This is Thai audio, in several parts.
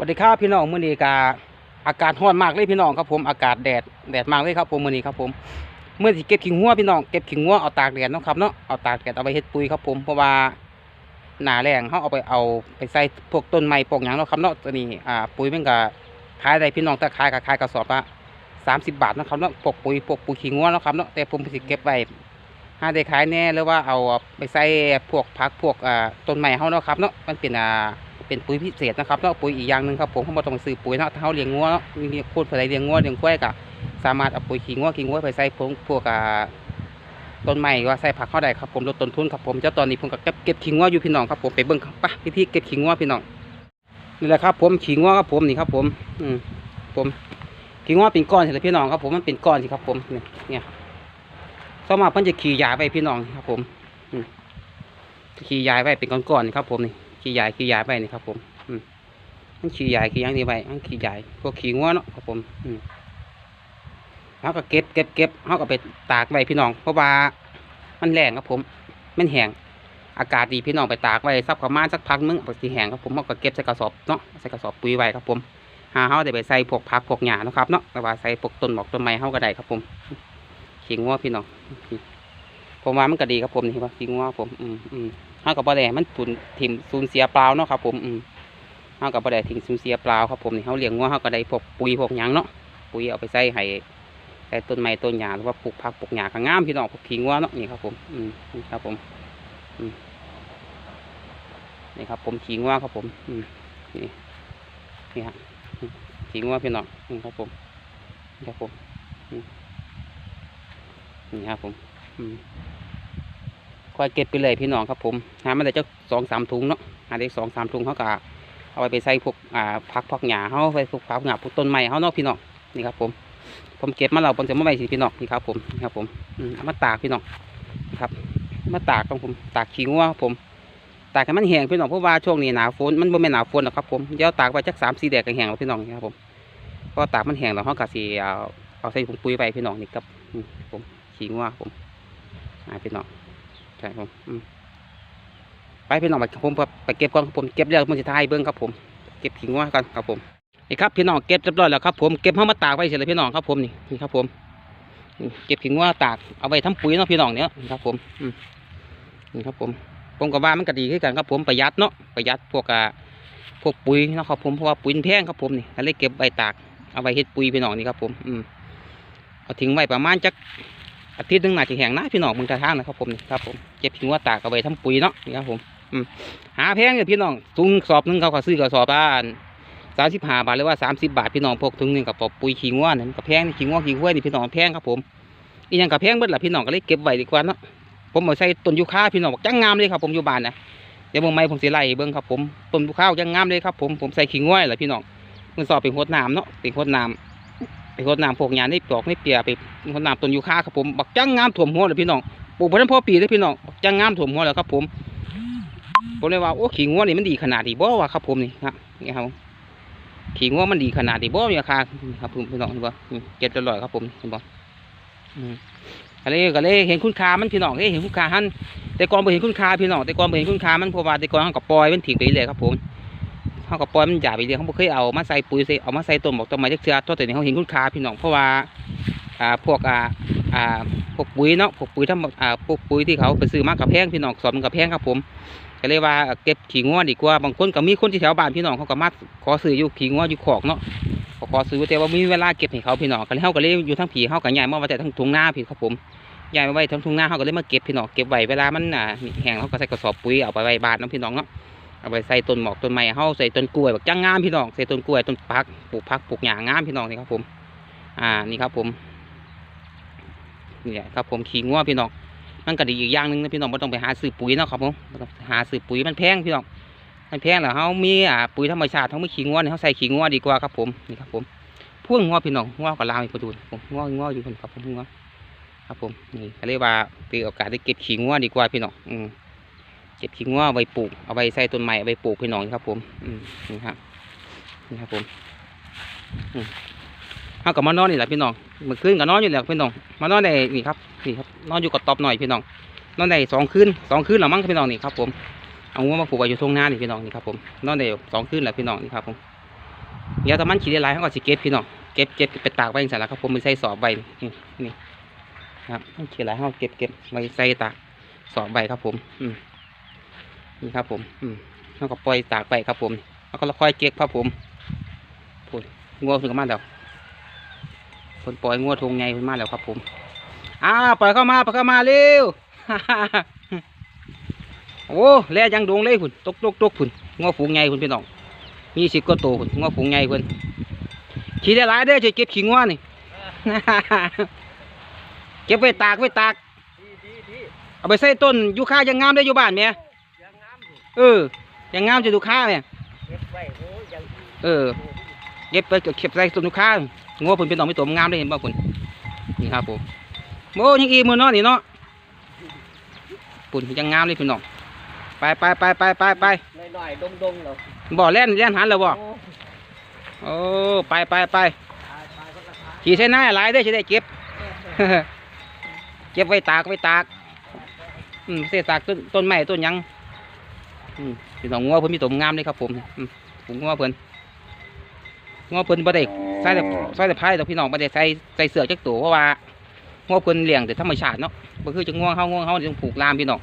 สวัสดีครับพี่น้องมือนี้ก็อากาศร้อนมากเลยพี่น้องครับผมอากาศแดดแดดมากเลยครับผมมือนี้ครับผมเมื่อที่เก็บขิงหัวพี่น้องเก็บขิงหัวเอาตากแดดนะครับเนาะเอาตากแดดเอาไปเฮ็ดปุ๋ยครับผมเพราะว่าหนาแรงเขาเอาไปเอาไปใส่พวกต้นไม้พวกหยังเนาะครับเนาะตัวนี้อ่าปุ๋ยมันก็ขายได้พี่น้องแต่ขายก็ขายกระสอบละสามสิบบาทนะครับเนาะพวกปุ๋ยพวกปุ๋ยขิงหัวเนาะครับเนาะแต่ผมสิเก็บไว้ห้าได้ขายแน่หรือว่าเอาไปใส่พวกผักพวกอ่าต้นไม้เฮาเนาะครับเนาะมันเป็นอ่า เป็นปุ๋ยพิเศษนะครับเนาะปุ๋ยอีกอย่างหนึ่งครับผมเขาบอกต้องซื้อปุ๋ยเนาะถ้าเขาเลี้ยงงัวเนาะมีคนผู้ใดเลี้ยงงัวเลี้ยงควายก็สามารถเอาปุ๋ยขี้งัวขี้งัวไปใส่พวกพวกต้นไม้ว่าใส่ผักเขาได้ครับผมลดต้นทุนครับผมเจ้าตอนนี้ผมก็เก็บเก็บขี้งัวอยู่พี่น้องครับผมไปเบิ่งครับไปพี่พี่เก็บขี้งัวพี่น้องนี่แหละครับ ผมขี้งัวครับผมนี่ครับ ผมอืมผมขี้งัวเป็นก้อนใช่ไหมพี่น้องครับผมมันเป็นก้อนสิครับผมเนี่ยเนี่ยสมาเพิ่นจะขี่ยาไปพี่น้องครับ ผมขี่ยาไปเป็นก้อนๆครับผมนี่ ขี้ใหญ่ขี้ใหญ่ไปนี่ครับ ผม อืมมันขี้ใหญ่ขี้ยังนี่ไปมันขี้ใหญ่พวกขี้งัวเนาะครับผม อืมเขาก็เก็บเก็บเก็บเขาก็ไปตากไว้พี่น้อง เพราะว่ามันแรงครับผม มันแห้งอากาศดีพี่น้องไปตากไว้สักประมาณสักพักนึงปกติแห้งครับผมเขาก็เก็บใส่กระสอบเนาะใส่กระสอบปุ๋ยไว้ครับผมหาเขาได้ไปใส่พวกผักพวกหญ้าเนาะครับเนาะแต่ว่าใส่พวกต้นหมอกต้นไม้เขาก็ได้ครับผมขี้งัวพี่น้องผมว่ามันก็ดีครับผมนี่ว่าขี้งัวผม อืมอืม เฮากับบ่ได้ให้มันสูญถิ่มสูญเสียเปล่าเนาะครับผมอืมเฮากับบ่ได้ทิ้งสูญเสียเปล่าครับผมนี่เฮาเลี้ยงงัวเฮาก็ได้พวกปุ๋ยพวกหยังเนาะปุ๋ยเอาไปใส่ให้ใส่ต้นไม้ต้นหญ้าหรือว่าปลูกผักปลูกหญ้าก็งามพี่น้องพวกขี้งัวเนาะนี่ครับผมอืมนี่ครับผมอืมนี่ครับ ผมขี้งัวครับผมอืมนี่นี่ฮะขี้งัวพี่น้องนี่ครับผมนี่ครับผมอืมนี่ครับผมอืม ค่อยเก็บไปเลยพี่น้องครับผมหามาได้จักสองสามถุงเนาะหาได้สองสามถุงเขาก็เอาไปไปใส่พวกอ่าผักพวกหญ้าเขาไปพวกผักหญ้าพวกต้นไม้เขาเนาะพี่น้องนี่ครับผมผมเก็บมาเราผมจะมาไว้สิพี่น้องนี่ครับผมนี่ครับผมอืมเอามาตากพี่น้องครับ มาตากของผมตากขี้งัวครับผมตากให้มันแห้งพี่น้องเพราะว่าช่วงนี้หนาวฝนมันไม่หนาวฝนหรอกครับผมเดี๋ยวตากไว้จักสามสี่แดดก็แห้งแล้วพี่น้องนี่ครับผมพอตากมันแห้งแล้วเขาก็สิเอาเอาใส่ถุงปุ๋ยไปพี่น้องนี่ครับผมขี้งัวผมอ่าพี่น้อง ใช่ครับอืมไปพี่น้องไปผมไปเก็บก่อนครับผมเก็บแล้วมันจะทายเบิ้องครับผม เก็บขิงว่ากันครับผมนี่ครับพี่น้องเก็บเรียบร้อยแล้วครับผมเก็บเข้ามาตากไว้เสร็จแล้วพี่น้องครับผมนี่นี่ครับผมเก็บขิงว่าตากเอาไว้ทำปุ๋ยเนาะพี่น้องเนี้ยนี่ครับผมนี่ครับผมผมกับว่ามันก็ดีขึ้นกันครับผมประหยัดเนาะประหยัดพวกอ่าพวกปุ๋ยนะครับผมเพราะว่าปุ๋ยแพงครับผมนี่ก็เลยเก็บไว้ตากเอาไว้เฮ็ดปุ๋ยพี่น้องนี่ครับผมอืมเอาทิ้งไว้ประมาณจัก อาทิตย์นึงน่าจะแห้งนะพี่น้องมึงทาทางนะครับผมครับผมเก็บทิ้งว่าตากเอาไว้ทำปุ๋ยเนาะนี่ครับผมหาแพงเลยพี่น้องถุงสอบนึงเขาก็ซื้อกระสอบบ้านสามสิบห้าบาทหรือว่าสามสิบบาทพี่น้องพกถุงหนึงกับปอบปุ๋ยขี้งัวนั่นกับแพงขี้งัวขี้ห้วยนี่พี่น้องแพงครับผมอีกอย่างกับแพงเบิดละพี่น้องก็เลยเก็บไว้ดีกว่าเนาะผมเอาใส่ต้นยูคาพี่น้องบอกจังงามเลยครับผมอยู่บ้านนะเดี๋ยวผมไม่ผมสิไล่เบิ้งครับผมต้นยูคาจังงามเลยครับผมผมใส่ขี้งัวแหละพี่น้องมันสอบเป็นโคตรน้ำเนาะเป็นโคตรน้ำ เป็นน้ำพวกหญ้านี่ปลอกนี่เปียไปคนน้ำต้นยูคาครับผมบักจังงามถ่วมหัวเลยพี่น้องปลูกพอทันพ่อปีเลยพี่น้องบักจังงามถ่วมหัวแล้วครับผมผมเลยว่าโอ้ขิงงัวนี่มันดีขนาดนี้บ่วะครับผมนี่ฮะนี่ครับขิงงัวมันดีขนาดนี้บ่มีราคาครับผมพี่น้องเห็นบ่เก็บตลอดครับผมเห็นบ่อืมก็เลยก็เลยเห็นคุณค่ามันพี่น้องเห็นคุณค่าหันแต่ก่อนบ่เห็นคุณค่าพี่น้องแต่ก่อนบ่เห็นคุณค่ามันเพราะว่าแต่ก่อนเขาก็ปล่อยมันทิ้งไปเลยครับผม เขาก็ปล่อยมันหยาบไปเรื่อยเขาเคยเอามาใส่ปุ๋ยใส่เอามาใส่ต้นบอกต้นไม้จักเทื่อตัวแต่นี้เขาเห็นคุณค่าพี่น้องเพราะว่าอ่าพวกอ่าอ่าพวกปุ๋ยเนาะพวกปุ๋ยทำอ่าพวกปุ๋ยที่เขาไปซื้อมากับแพงพี่น้องสอบมันกับแพงครับผมก็เลยว่าเก็บขี้งัวดีกว่าบางคนก็มีคนที่แถวบ้านพี่น้องเขาก็มาขอซื้ออยู่ขี้งัวอยู่ขอกเนาะขอซื้อแต่ว่ามีเวลาเก็บให้เขาพี่น้องก็เลยเขาก็เลยอยู่ทั้งผีเขาก็ย้ายมาไว้แต่ทั้งทุ่งนาพี่ครับผมย้ายมาไว้ทั้งทุ่งนาเขาก็เลยมาเก็บพี่น้องเก็บไว้เวลามันอ่าแห้งเขาก็ใส่กระสอบปุ๋ยเอาไปไว้บ้านเนาะพี่น้องเนาะ เอาไปใส่ต้นหมอกต้นไม้เขาใส่ต้นกล้วยแบบจ้างงามพี่น้องใส่ต้นกล้วยต้นพักปลูกพักปลูกหญ้างามพี่น้องนี่ครับผม อ่านี่ครับผมนี่ครับผมขี่งัวพี่น้องมันก็ดีอีกอย่างหนึ่งนะพี่น้องไม่ต้องไปหาซื้อปุ๋ยนะครับผมหาซื้อปุ๋ยมันแพงพี่น้องมันแพงแล้วเขามีอ่าปุ๋ยธรรมชาติเขาไม่ขี่งัวเนี่ยเขาใส่ขี่งัวดีกว่าครับผมนี่ครับผมพ่วงงัวพี่น้องงัวกับลาวอีกประตูผมงัวงัวอยู่คนครับผมงัวครับผมนี่ก็เรียกว่าเป็นโอกาสได้เก็บขี่งัวดีกว่าพี่น้องอืม เก็บขี่งัวเอาไว้ปลูกเอาไว้ใส่ต้นไม้เอาไว้ปลูกพี่น้องครับ ผมนี่ครับนี่ครับผมเขากับมานอนนี่แหละพี่น้องเมื่อคืนก็นอนอยู่แล้วพี่น้องมานอนได้นี่ครับนี่ครับนอนอยู่กับตอบหน่อยพี่น้องนอนได้สองคืนสองคืนแล้วมั้งพี่น้องนี่ครับ ผมเอางัวมาผูกไว้อยู่ทงหน้านี่พี่น้องนี่ครับผมนอนได้สองคืนแล้วพี่น้องนี่ครับผมเดี๋ยวถ้ามันขี้ได้หลายเขาก็สิเก็บพี่น้องเก็บเก็บไปตากไว้จังซั่นล่ะครับผมไปใส่สอบไว้นี่นี่ครับมันขี้หลายเขาเก็บเก็บไว้ใส่ตากสอบไว้ครับผม อืม นี่ครับผมอืมเขาก็ปล่อยตากไปครับผมแล้วก็ค่อยเก็บครับผมพูดงัวถึงมาแล้วคนปล่อยงัวทงไงขึ้นมาแล้วครับผมอ้าวปล่อยเข้ามาปล่อยเข้ามาเร็วโอ้แล่ยังดงเลยคุณตกตกตกคุณงัวฝูงไงคุณพี่น้องมีสิบก็โตวพุ่นงัวฝูงใหญ่เพิ่นขี่ได้หลายเด้อจะเก็บขี้งัวนี่เก็บไว้ตากไว้ตากเอาไปใส่ต้นยูคายังงามได้อยู่บ้านแหม ยังงามอยู่เออยังงามจะยูคาแหม่เก็บไว้โอ้ยยังดีเออเก็บไปเก็บใส่ต้นยูคางัวเพิ่นเป็นดอกไม่ตัวงามได้เห็นบ่พุ่นนี่ครับผมโอ้ยังอีมือเนาะนี่เนาะปุ่นยังงามเลยพี่น้องไปไปไปไปไปไปหน่อยๆดงๆเนาะบ่อแล่นแล่นหันแล้วบ่โอ้โอ้ไปไปไปตายตายก็ราคาขี่ใส่หน้าหลายได้อจะได้เก็บเก็บไว้ตากไว้ตากอืมเศษตากต้นต้นไม้ต้นหยังอืม พี่น้องงัวเพิ่นมีตัวงามเลยครับผมอืมผมงัวเพิ่นงัวเพิ่นบ่ได้ใส่แต่ใส่แต่พายแต่พี่น้องบ่ได้ใส่ใส่เสื้อจักตัวเพราะว่างัวเพิ่นเลี้ยงแต่ธรรมชาติเนาะบ่คือจะงัวเฮางัวเฮาต้องผูกลามพี่น้อง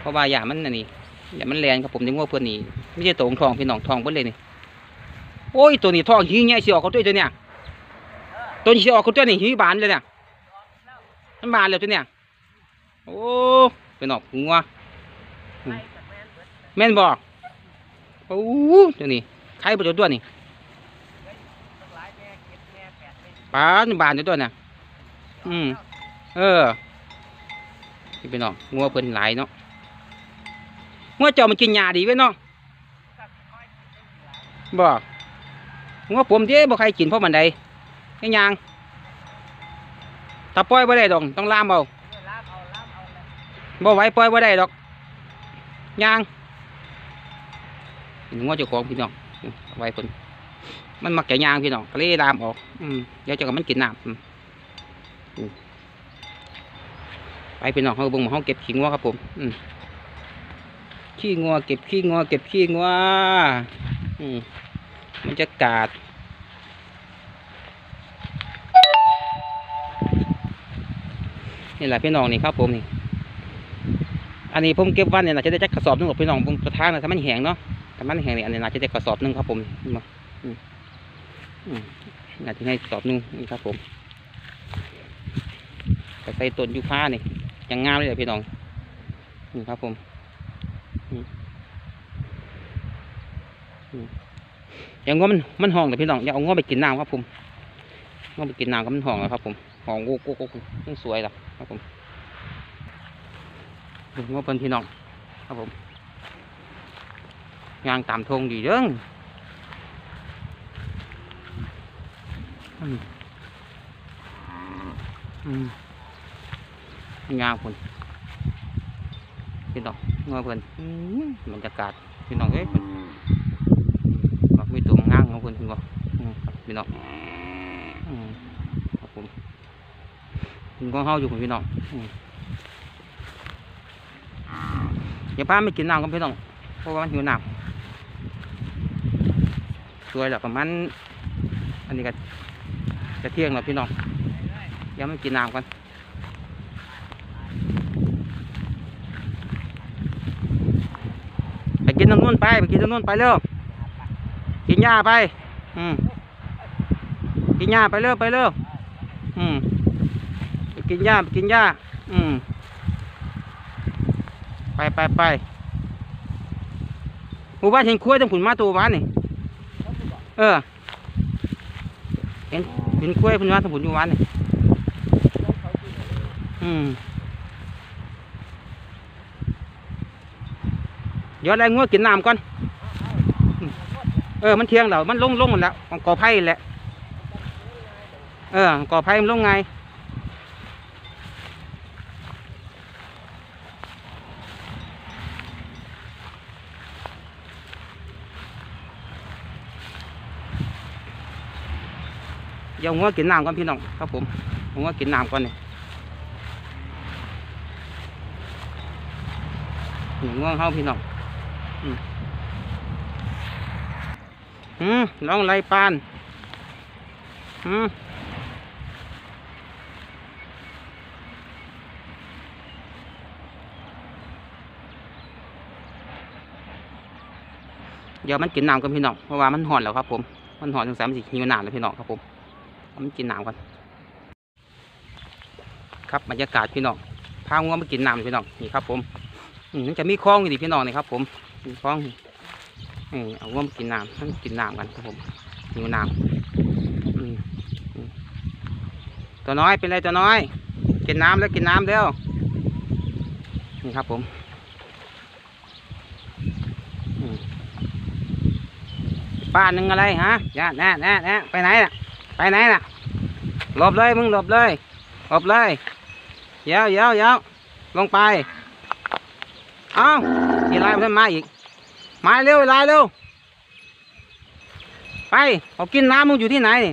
เพราะว่าอย่ามันอันนี้อย่ามันแรงครับผมในงัวเพิ่นนี่ไม่ใช่ตัวของทองพี่น้องทองเพิ่นเลยนี่โอ้ยตัวนี้ทองหิ้งใหญ่สิออกเขาตัวเนี่ยตัวนี้สิออกเขาตัวนี้หิ้งบานเลยเนี่ยมันบานแล้วตัวเนี่ยโอ้เป็นออกงัวไปกับ แม่นเบิดแม่นบอกโอ้เดี๋ยวนี้ใครประโยชน์ด้วยนี่ตั้งหลายแม่เก็บแม่แปดเม็ดปลาบานอยู่ด้วยน่ะอืมเออนี่เป็นเนาะงัวเพิ่นหลายเนาะงัวเจ้ามันกินหญ้าดีเว้ยเนาะบ่งัวผมเด้บ่ใครกินเพราะมันใดแค่ยางถ้าปล่อยบ่ได้ดอกต้องล่ามเอาเมื่อลาบเอาลาบเอาแล้วบ่ไหวปล่อยบ่ได้ดอกยาง งัวเจ้าของพี่น้องไว้เพิ่นมันมักจะยางพี่น้องก็เลยลามออก อืมเดี๋ยวจะกับมันกินน้ำอืมไปพี่น้องเฮาบ่งหม้องเฮาเก็บขี้งัวครับผม อืมขี้งัวเก็บขี้งัวเก็บขี้งัวอืมมันจะกาดนี่แหละพี่น้องนี่ครับผมนี่ อันนี้ผมเก็บวันเนี่ยน่าจะได้จักกระสอบนึงหรอกพี่น้องผมประทานนะถ้ามันแห้งเนาะ ถ้ามันแห้งเนี่ยอันนี้น่าจะได้กระสอบนึงครับผมเห็นบ่อืมอืมน่าจะให้กระสอบนึงนี่ครับผมไปใส่ต้นยูคานี่ยังงามเลยพี่น้องนี่ครับผมอย่างง้อมันมันห้องเลยพี่น้องอย่าเอาง้อไปกินน้ำครับผมง้อไปกินน้ำก็มันห้องแล้วครับผมห้องโกโก้โกโก้ยังสวยล่ะครับผมงบเป็นพี่น้องครับผม ยางตามทงดีเด้งอืมอืมยางคนพี่น้องงอเพิ่นอืมบรรยากาศพี่น้องเอ้ยเพิ่นมักมีตัวงางของเพิ่นเพิ่นบ่อืมครับพี่น้องอืมครับผมเพิ่นก็เฮาอยู่กับพี่น้องอืมอย่าพาไม่กินน้ำกันพี่น้องเพราะว่ามันหิวน้ำ สวยแล้วประมาณอันนี้ก็จะเที่ยงแล้วพี่น้องยังไม่กินน้ำกันไปกินตรงนู้นไปไปกินตรงนู้นไปเร็วกินหญ้าไป อืมกินหญ้าไปเร็วไปเร็วอืมไปกินหญ้าไปกินหญ้าอืมไปไปไปหมู่บ้านเห็นคุ้วยตั้งผุนมาตัวบ้านนี่ เออเห็นเห็นกล้วยผุนมาสมุนอยู่วันนี่อืมเดี๋ยวอะไรงัวกินน้ำก่อน เออ มันเที่ยงแล้ว มันลงลงหมดแล้วของกอไผ่แหละ เออกอไผ่มันลงไง ดี๋ยวงัวกินน้ำก่อนพี่น้องครับผมงัวกินน้ำก่อนนี่งัวเฮาพี่น้องอืมอืมลองไล่ปานอืมเดี๋ยวมันกินน้ำกันพี่น้องเพราะว่ามันห่อนแล้วครับผม มันห่อนถึงสามสี่หิวน้ำแล้วพี่น้องครับผม เอามันกินน้ำกันครับบรรยากาศพี่น้องพางัวมากินน้ำพี่น้องนี่ครับ ผมอืมมันจะมีคลองอยู่นี่พี่น้องนี่ครับ ผมมีคลองนี่เอางัวมากินน้ำมันกินน้ำกันครับผมหิวน้ำตัวน้อยเป็นไรตัวน้อย กินน้ำแล้วกินน้ำเร็วนี่ครับผมป้าหนึ่งอะไรฮะย่าแน่แน่แน่ไปไหนน่ะ ไปไหนน่ะหลบเลยมึงหลบเลยหลบเลยเยาเยาเย้าลงไปเอาอีไล่มันมาอีกมาเร็วอีไล่เร็วไปเอากินน้ำมึงอยู่ที่ไหนนี่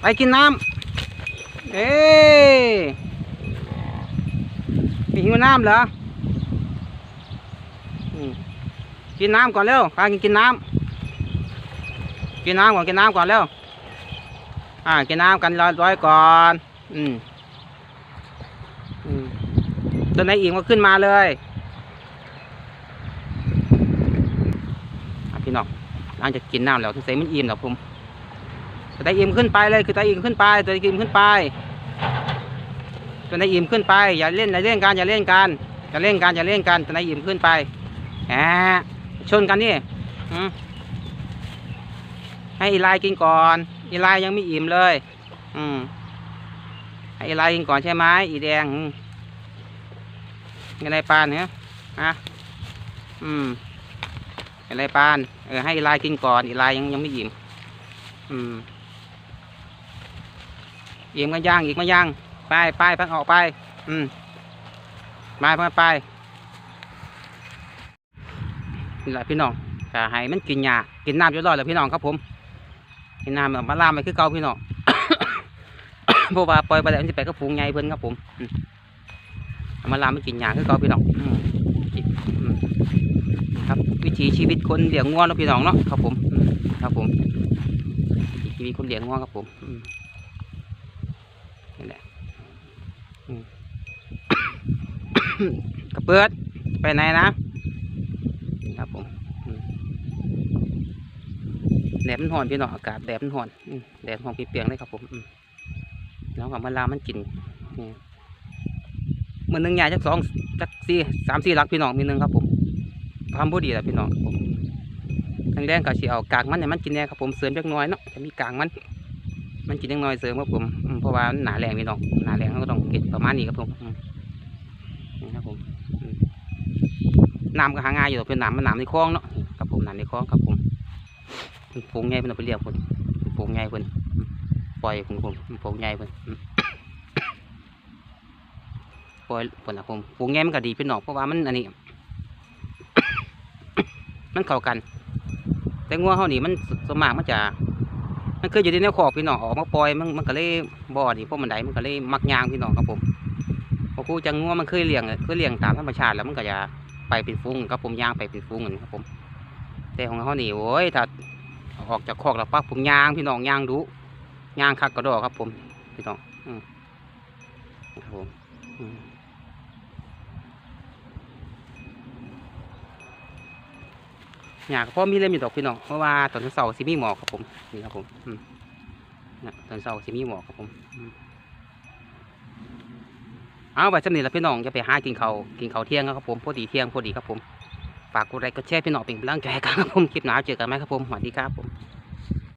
ไปกินน้ำเอ้ยมีหิวน้ำเหรอกินน้ำก่อนเร็วพากินกินน้ำ กินน้ำก่อนกินน้ำก่อนเร็วอ่ากินน้ำกันร้อยก่อนอืมตัวไหนอีกก็ขึ้นมาเลยพี่น้องหลังจากกินน้ำแล้วทั้งเสมันอิ่มแล้วผมตัวไหนอิ่มขึ้นไปเลยคือตัวอิ่มขึ้นไป ตัวอิ่มขึ้นไป ตัวไหนอิ่มขึ้นไป อย่าเล่นอย่าเล่นกันอย่าเล่นกันอย่าเล่นกันอย่าเล่นกันตัวไหนอิ่มขึ้นไปแหมชนกันนี่อืม ให้อีไลกินก่อน อีไลยังไม่อิ่มเลย อืมให้อีไลกินก่อนใช่ไหมอีแดงอืมอะไรปานเนี่ยฮะอืมอะไรปานเออให้อีไลกินก่อน อีไลยังยังไม่อิ่มอืมอิ่มกันย่างอีกมาย่างไปไปพักออกไป อืมมาพักไปนี่แหละพี่น้องแต่ให้มันกินหญ้ากินน้ำเยบร้อยแล้วพี่น้องครับผม กินน้ำมาล่ามไปคือเก่าพี่น้องเพราะว่าปล่อยไปแล้วมันจะไปกับฝูงใหญ่เพิ่นครับผมมเอามาลามไปกินหญ้าคือเก่าพี่น้องครับวิถีชีวิตคนเลี้ยงงัวเนาะพี่น้องเนาะครับผมครับผมวิถีชีวิตคนเลี้ยงงัวครับผมนี่แหละกระเปิดไปไหนนะครับผม แดดมันห่อนพี่น้องอากาศแดดมันห่อนอืมแดดห่อนเปียกๆเลยครับผมแล้วกับมันลามันกินนี่มือหนึ่งใหญ่จักสองจักสี่สามสี่หลักพี่น้องมีหนึ่งครับผมทำพอดีแหละพี่น้องผมทางแดงก็สิเอากากมันเนี่ยมันกินแน่ครับผมเสริมจักน้อยเนาะจะมีกากมัน มันกินจักน้อยเสริมครับผมเพราะว่าหนาแรงพี่น้องหนาแรงเราก็ต้องเก็บประมาณนี้ครับผมนี่ครับผมน้ำก็หาง่ายอยู่เป็นน้ำมันน้ำในคลองเนาะครับผมน้ำในคลองครับผม ฝูงใหญ่เพิ่นเอาไปเลี้ยงเพิ่นฝูงใหญ่เพิ่นปล่อยผมผมฝูงใหญ่เพิ่นอืมปล่อยเพิ่นนะผมฝูงใหญ่มันก็ดีพี่น้องเพราะว่ามันอันนี้ มันเข้ากัน แต่งัวเฮานี่มันสมากมันจะมันเคยอยู่ในแนวขอกพี่น้องออกมาปล่อยมันมันก็เลยบ่อนี่พวกมันไดมันก็เลยมักยางพี่น้องครับผมพอครูจังงัวมันเคยเลี้ยงเคยเลี้ยงตามธรรมชาติแล้วมันก็จะไปเป็นฟุ้งครับผมยางไปเป็นฟุ้งนั่นครับผม แต่ของเขานี่โอ้ยถ้า ออกจากคอกแล้วปั๊บผมยางพี่น้องยางดูยางคักกระดอกครับผมพี่น้องอืมครับผมอืมหยาก็พอมีเล่มอยู่ดอกพี่น้องเพราะว่าตอนเสาร์สิมีหมอกครับผมนี่ครับผมอืมนะตอนเสาร์สิมีหมอกครับผมเอาไปสำนีแล้วพี่น้องจะไปหากินเขากินเขาเที่ยงครับผมพอดีเที่ยงพอดีครับผม ฝากกดไลค์กดแชร์พี่น้องเป็นกำลังใจให้กันครับผมคลิปหน้าเจอกันไหมครับผมสวัสดีครับผม